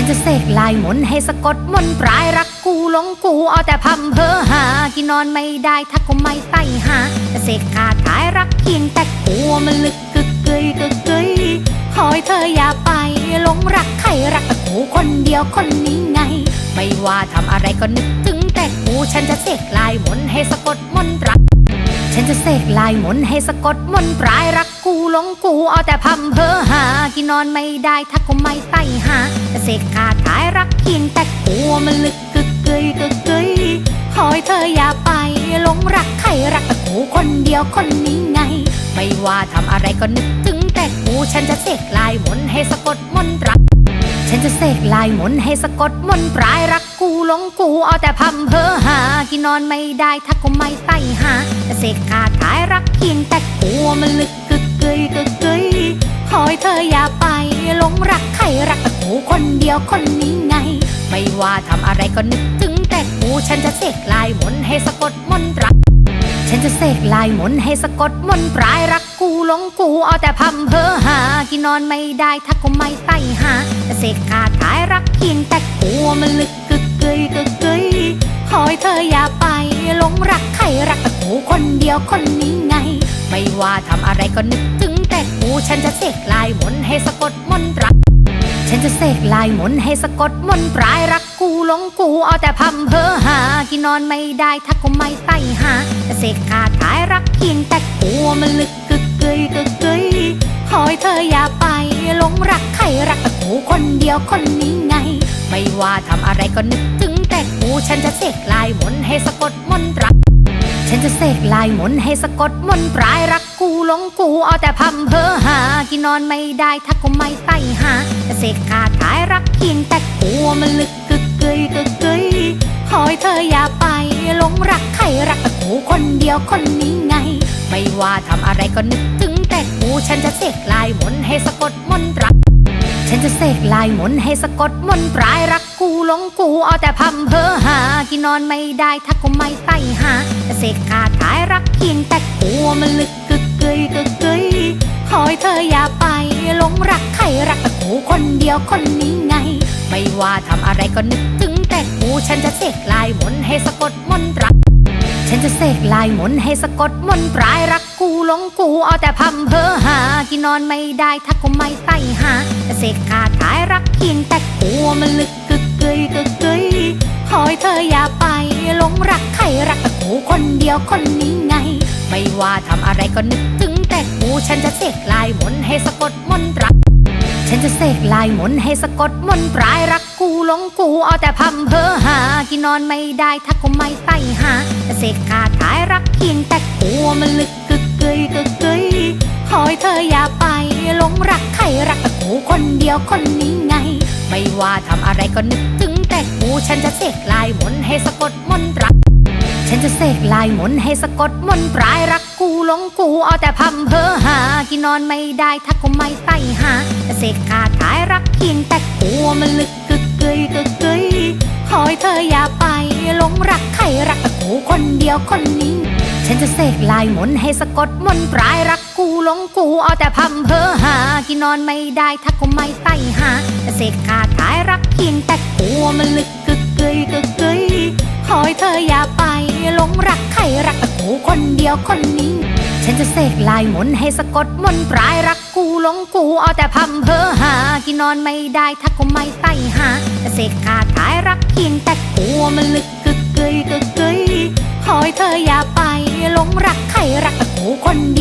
ฉันจะเสกลายมนให้สะกดมนต์ปลายรักกูหลงกูเอาแต่พัมเพอหา กินนอนไม่ได้ถ้าก็ไม่ไต่หาจะเสกคาถายรักเพียงแต่กลัวมันลึกกึกเกยกึกเกยขอให้เธออย่าไปหลงรักใครรักแต่กูคนเดียวคนนี้ไง ไม่ว่าทำอะไรก็นึกถึงแต่กูฉันจะเสกลายมนให้สะกดมนตรักฉันจะเสกลายมนให้สะกดมนต์ปลายรัก กูหลงกูเอาแต่พัมเพอหา กินนอนไม่ได้ถ้าก็ไม่ไต่หาเสกคาถายรักเพียงแต่กลัวมันลึกกึกเกยกึกเกยขอให้เธออย่าไปหลงรักใครรักแต่กูคนเดียวคนนี้ไง ไม่ว่าทำอะไรก็นึกถึงแต่กูฉันจะเสกลายมนให้สะกดมนรัก ฉันจะเสกลายมนให้สะกดมนปลายรักกูหลงกูเอาแต่พัมเพอหา กินนอนไม่ได้ถ้าก็ไม่ไต่หาเสกคาถายรักเพียงแต่กลัวมันลึก ยกึกเกยขอให้เธออย่าไปหลงรักใครรักแต่กูคนเดียวคนนี้ไง ไม่ว่าทำอะไรก็นึกถึงแต่กูฉันจะเสกลายมนให้สะกดมนต์รัก ฉันจะเสกลายมนให้สะกดมนต์ปลายรักกูหลงกูเอาแต่พัมเพอหา กินนอนไม่ได้ถ้าก็ไม่ไต่หาจะเสกคาถายรักเพียงแต่กลัวมันลึกกึกเกยกึกเกยขอให้เธออย่าไปหลงรักใครรักแต่กูคนเดียวคนนี้ ไม่ว่าทำอะไรก็นึกถึงแต่กูฉันจะเสกลายมนให้สะกดมนตรัก ฉันจะเสกลายมนให้สะกดมนต์ปลายรักกูหลงกูเอาแต่พัมเพอหา กินนอนไม่ได้ถ้าก็ไม่ไต่หาจะเสกคาถายรักเพียงแต่กลัวมันลึกกึกเกยกึกเกยขอให้เธออย่าไปหลงรักใครรักแต่กูคนเดียวคนนี้ไง ไม่ว่าทำอะไรก็นึกถึงแต่กูฉันจะเสกลายมนให้สะกดมนตรัก ฉันจะเสกลายมนให้สะกดมนต์ปลายรักกูหลงกูเอาแต่พัมเพอหา กินนอนไม่ได้ถ้าก็ไม่ไต่หาจะเสกคาถายรักเพียงแต่กลัวมันลึกกึกเกยกึกเกยขอให้เธออย่าไปหลงรักใครรักแต่กูคนเดียวคนนี้ไง ไม่ว่าทำอะไรก็นึกถึงแต่กูฉันจะเสกลายมนให้สะกดมนตรัก ฉันจะเสกลายมนให้สะกดมนต์ปลายรัก หลงกูเอาแต่พัมเพอหา กินนอนไม่ได้ถ้าก็ไม่ไต่หาเสกคาถายรักเพียงแต่กลัวมันลึกกึกเกยกึกเกยขอให้เธออย่าไปหลงรักใครรักแต่กูคนเดียวคนนี้ไง ไม่ว่าทำอะไรก็นึกถึงแต่กูฉันจะเสกลายมนให้สะกดมนตรัก ฉันจะเสกลายมนให้สะกดมนต์ปลายรักกูหลงกูเอาแต่พัมเพอหา กินนอนไม่ได้ถ้าก็ไม่ไต่หาเสกคาถายรักเพียงแต่กลัวมันลึก เธออย่าไปหลงรักใครรักแต่กูคนเดียวคนนี้ไง ไม่ว่าทำอะไรก็นึกถึงแต่กูฉันจะเสกลายมนให้สะกดมนตรัก ฉันจะเสกลายมนให้สะกดมนต์ปลายรักกูหลงกูเอาแต่พัมเพอหา กินนอนไม่ได้ถ้าก็ไม่ไต่หาจะเสกคาถายรักเพียงแต่กลัวมันลึกกึกเกยกึกเกยขอให้เธออย่าไปหลงรักใครรักแต่กูคนเดียวคนนี้ไง ไม่ว่าทำอะไรก็นึก ฉันจะเสกลายมนให้สะกดมนตรัก ฉันจะเสกลายมนให้สะกดมนปลายรักกูหลงกูเอาแต่พัมเพอหา กินนอนไม่ได้ถ้าก็ไม่ไต่หาจะเสกคาถายรักเพียงแต่กลัวมันลึกกึกเกยกึกเกยขอให้เธออย่าไปหลงรักใครรักแต่กูคนเดียวคนนี้ ฉันจะเสกลายมนให้สะกดมนปลายรักกูหลงกูเอาแต่พัมเพอหา กินนอนไม่ได้ถ้าก็ไม่ไต่หาจะเสกคาถายรักเพียงแต่กลัวมันลึก ยกึกเกยขอให้เธออย่าไปหลงรักใครรักแต่กูคนเดียวคนนี้ ฉันจะเสกลายมนให้สะกดมนต์ปลายรักกูหลงกูเอาแต่พัมเพอหา กินนอนไม่ได้ถ้าก็ไม่ไต่หาจะเสกคาถายรักเพียงแต่กลัวมันลึกกึกเกยกึกเกยขอให้เธออย่าไปหลงรักใครรักแต่กูคนเดียว